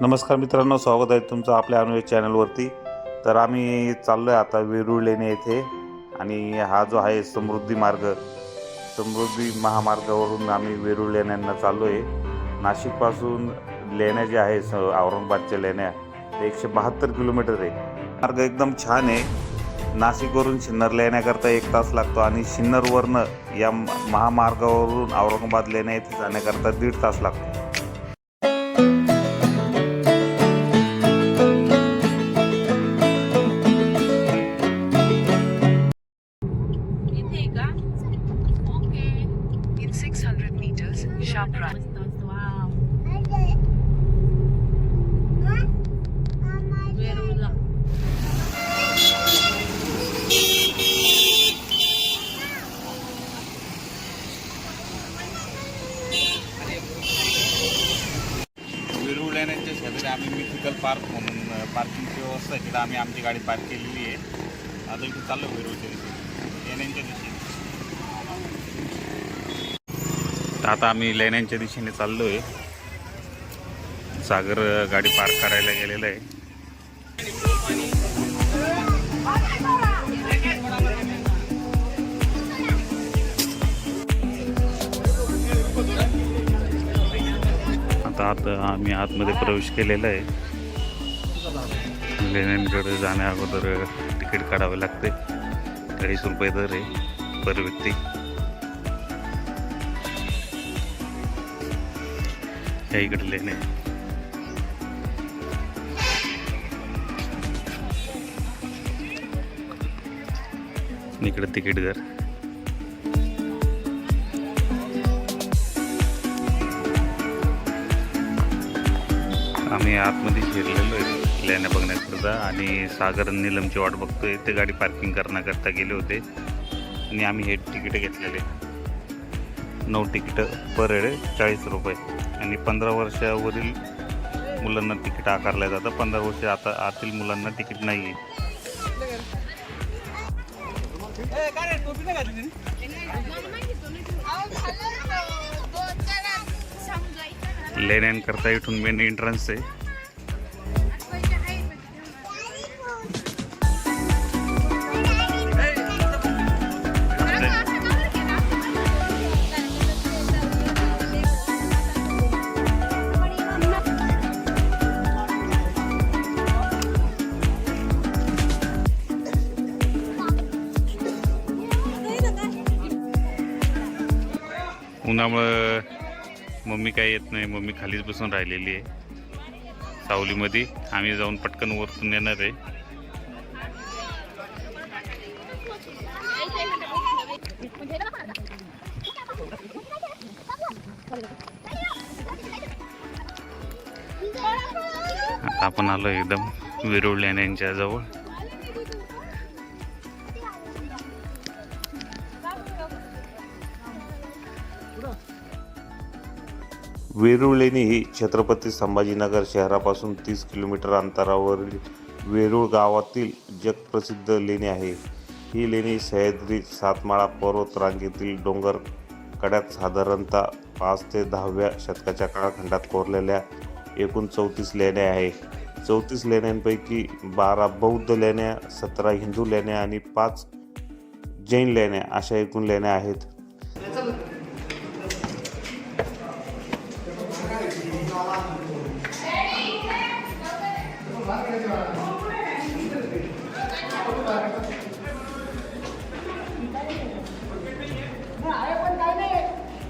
नमस्कार मित्रांनो स्वागत आहे तुमचं आपल्या अनुय चॅनलवरती. तर आम्ही चाललो आहे आता वेरूळ लेणे येथे आणि हा जो आहे समृद्धी मार्ग समृद्धी महामार्गावरून आम्ही वेरूळ लेण्यांना चाललो आहे नाशिकपासून लेण्या ज्या आहे स औरंगाबादच्या लेण्या ते एकशे बहात्तर किलोमीटर आहे. मार्ग एकदम छान आहे. नाशिकवरून शिन्नर लेण्याकरता एक तास लागतो आणि शिन्नरवरनं या महामार्गावरून औरंगाबाद लेण्या येथे जाण्याकरता दीड तास लागतो. व्हेकल पार्क म्हणून पार्किंगची व्यवस्था आहे. तिथं आम्ही आमची गाडी पार्क केलेली आहे. आता इथे चाललो वेरूळच्या दिशेने. लेण्यांच्या दिशेने. तर आता आम्ही लेण्यांच्या दिशेने चाललो आहे सागर गाडी पार्क करायला गेलेलं आहे. आता आता आम्ही आतमध्ये प्रवेश केलेला आहे. लेण्यांकडे जाण्या अगोदर तिकीट काढावे लागते. अडीच रुपये दर आहे पर व्यक्ती. या इकडे लेणे इकडे तिकीट घर आम्ही आतमध्ये शिरलेलो आहे लेण्या सुद्धा आणि सागर निलमची वाट बघतोय. ते गाडी पार्किंग करण्याकरता गेले होते. आणि आम्ही हे तिकीटं घेतलेले. नऊ तिकीटं पर हेड चाळीस रुपये. आणि पंधरा वर्षावरील मुलांना तिकीट आकारलं जातं पंधरा वर्ष आता आतील मुलांना तिकीट नाही आहे लेण्यांकरता इथून मेन एंट्रन्स आहे. त्यामुळं मम्मी काही येत नाही. मम्मी खालीच बसून राहिलेली आहे. सावलीमध्ये. आम्ही जाऊन पटकन वरतून येणार आहे. आता आपण आलो एकदम विरुळ लेण्यांच्या जवळ वेरूळ लेणी ही छत्रपती संभाजीनगर शहरापासून तीस किलोमीटर अंतरावरील वेरूळ गावातील जगप्रसिद्ध लेणी आहे. ही लेणी सह्याद्री सातमाळा पर्वत रांगेतील डोंगर कड्यात साधारणतः पाच ते दहाव्या शतकाच्या काळखंडात कोरलेल्या एकूण चौतीस लेण्या आहे. चौतीस लेण्यांपैकी बारा बौद्ध लेण्या सतरा हिंदू लेण्या आणि पाच जैन लेण्या अशा एकूण लेण्या आहेत.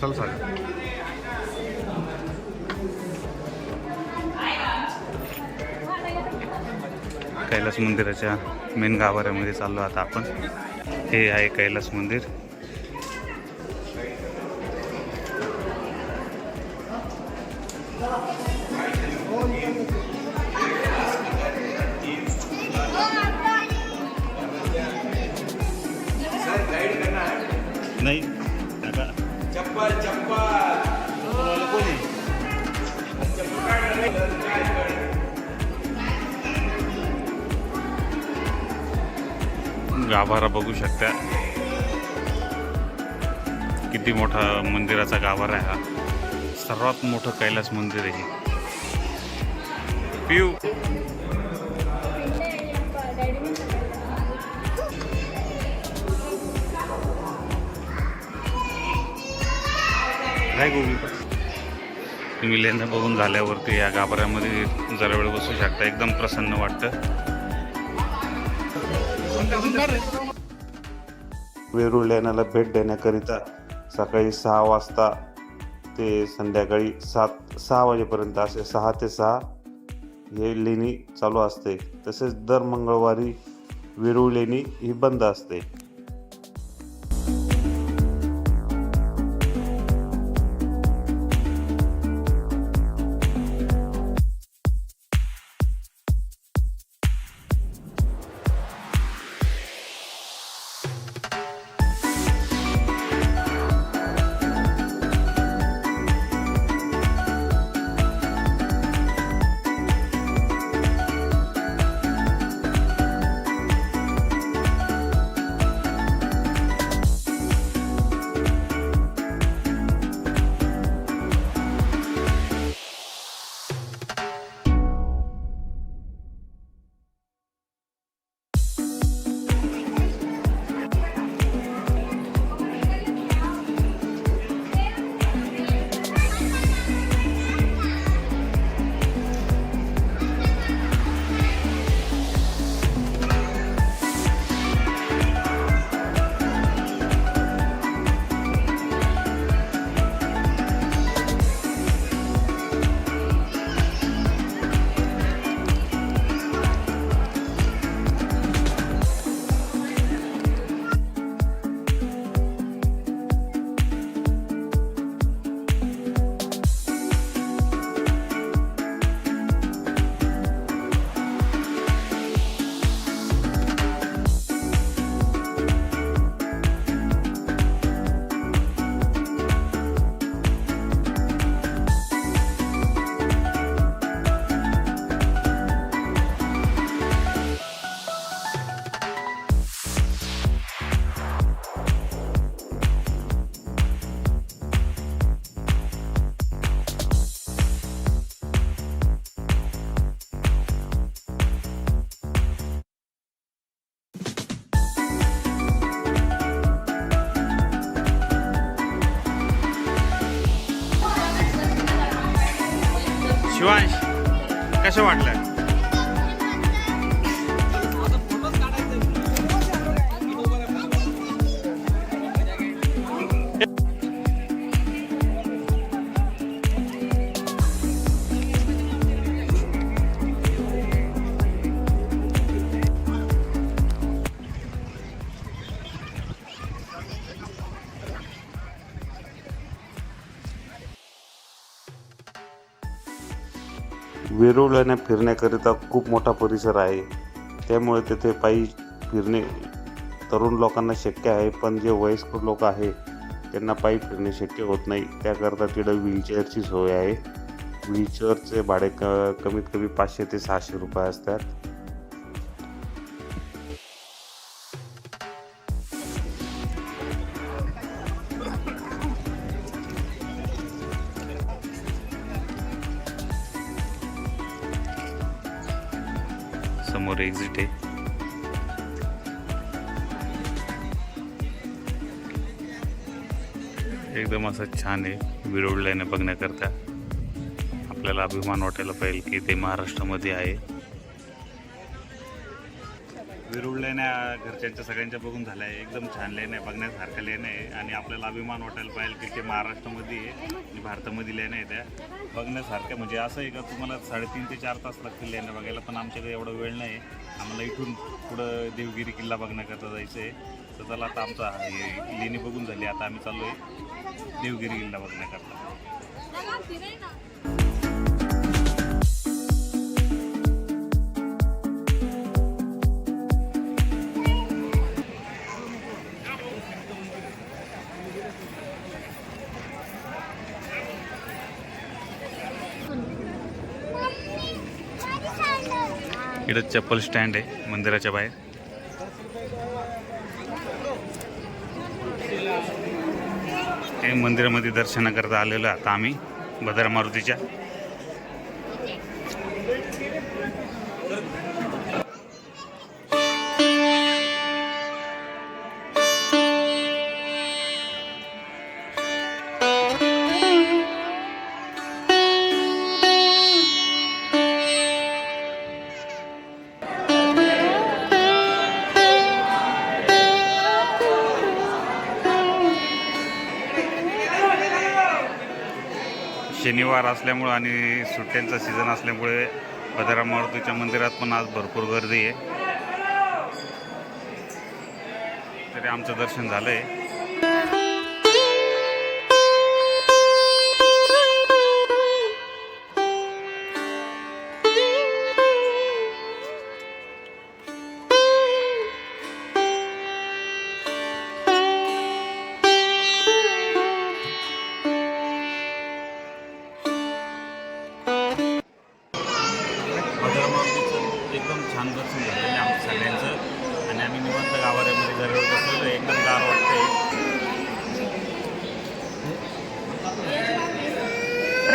चल चालेल कैलास मंदिराच्या मेन गाभाऱ्यामध्ये चाललो आता आपण. हे आहे कैलास मंदिर. नाही. चप्पल चप्पल. कोण गाभारा बघू शकता. किती मोठा मंदिराचा गाभारा आहे हा. सर्वात मोठं कैलास मंदिर आहे हे. पिऊ काय गोबी तुम्ही लेण्या बघून झाल्यावरती या गाभाऱ्यामध्ये जरा वेळ बसू शकता. एकदम प्रसन्न वाटतं. वेरूळ लेण्याला भेट देण्याकरिता सकाळी सहा वाजता ते संध्याकाळी सात सहा वाजेपर्यंत असे सहा ते सहा हे लेणी चालू असते. तसेच दर मंगळवारी वेरूळ लेणी ही बंद असते. कशा वाटल्या वाटलं फिरण्याकरिता खूप मोठा परिसर आहे. त्यामुळे तेथे पायी फिरणे तरुण लोकांना शक्य आहे पण जे वयस्कर लोक आहे त्यांना पायी फिरणे शक्य होत नाही. त्याकरता तिथं व्हीलचेअरची सोय आहे. व्हीलचेअरचे भाडे क कमीत कमी पाचशे ते सहाशे रुपये असतात. एकदम असं छान आहे. विरोडल्याने बघण्याकरता आपल्याला अभिमान वाटायला पाहिजे की ते महाराष्ट्रामध्ये आहे. विरुळ लेण्या घरच्यांच्या सगळ्यांच्या बघून झाल्या. आहे एकदम छान लेण्या आहे बघण्यासारख्या लेण्या आहे. आणि आपल्याला अभिमान वाटायला पाहिजे की ते महाराष्ट्रामध्ये आहे आणि भारतामध्ये लेण्या आहे त्या. बघण्यासारख्या म्हणजे असं आहे का तुम्हाला साडेतीन ते चार तास लागतील लेण्या बघायला पण आमच्याकडे एवढा वेळ नाही आम्हाला इथून पुढं देवगिरी किल्ला बघण्याकरता जायचं आहे. तर चला आता आमचा लेणी बघून झाली. आता आम्ही चाललो आहे देवगिरी किल्ला बघण्याकरता. इकडं चप्पल स्टँड आहे मंदिराच्या बाहेर. मंदिरामध्ये दर्शनाकरता आलेलो आता आम्ही भद्रा मारुतीच्या शनिवार असल्यामुळं आणि सुट्ट्यांचा सीझन असल्यामुळे भद्रा मारुतीच्या मंदिरात पण आज भरपूर गर्दी आहे. तरी आमचं दर्शन झालं आहे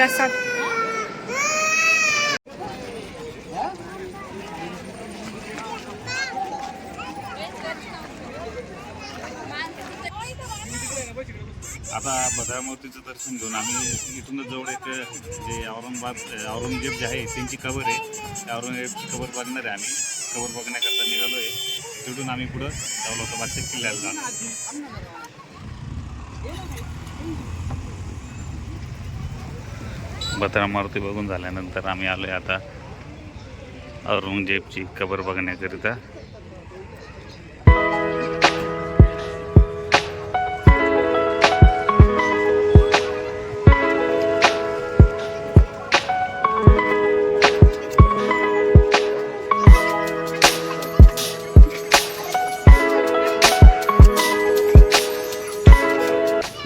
प्रसाद. आता भद्रामूर्तीचं दर्शन घेऊन आम्ही इथूनच जवळ एक जे औरंगाबाद औरंगजेब जे आहे त्यांची कबर आहे. त्या औरंगजेबची कबर बघणार आहे आम्ही. कबर बघण्याकरता निघालो आहे तिथून आम्ही पुढं दौलताबादच्या किल्ल्याला जाणार. बत्रा मारुती बघून झाल्यानंतर आम्ही आलो आहे आता औरंगजेबची कबर बघण्याकरिता.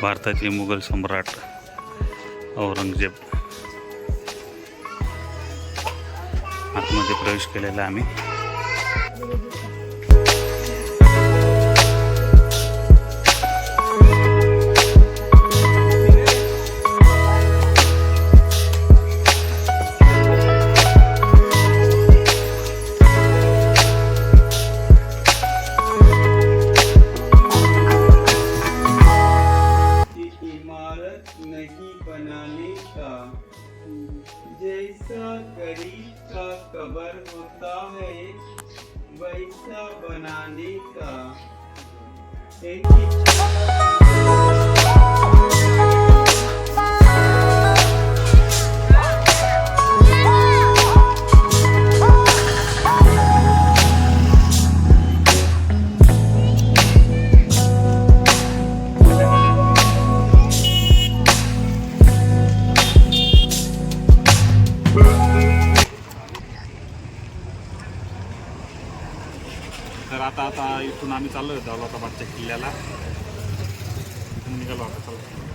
भारताचे मुघल सम्राट औरंगजेब आतमध्ये प्रवेश केलेला आम्ही. किल्ल्याला इथून निघालो आता चला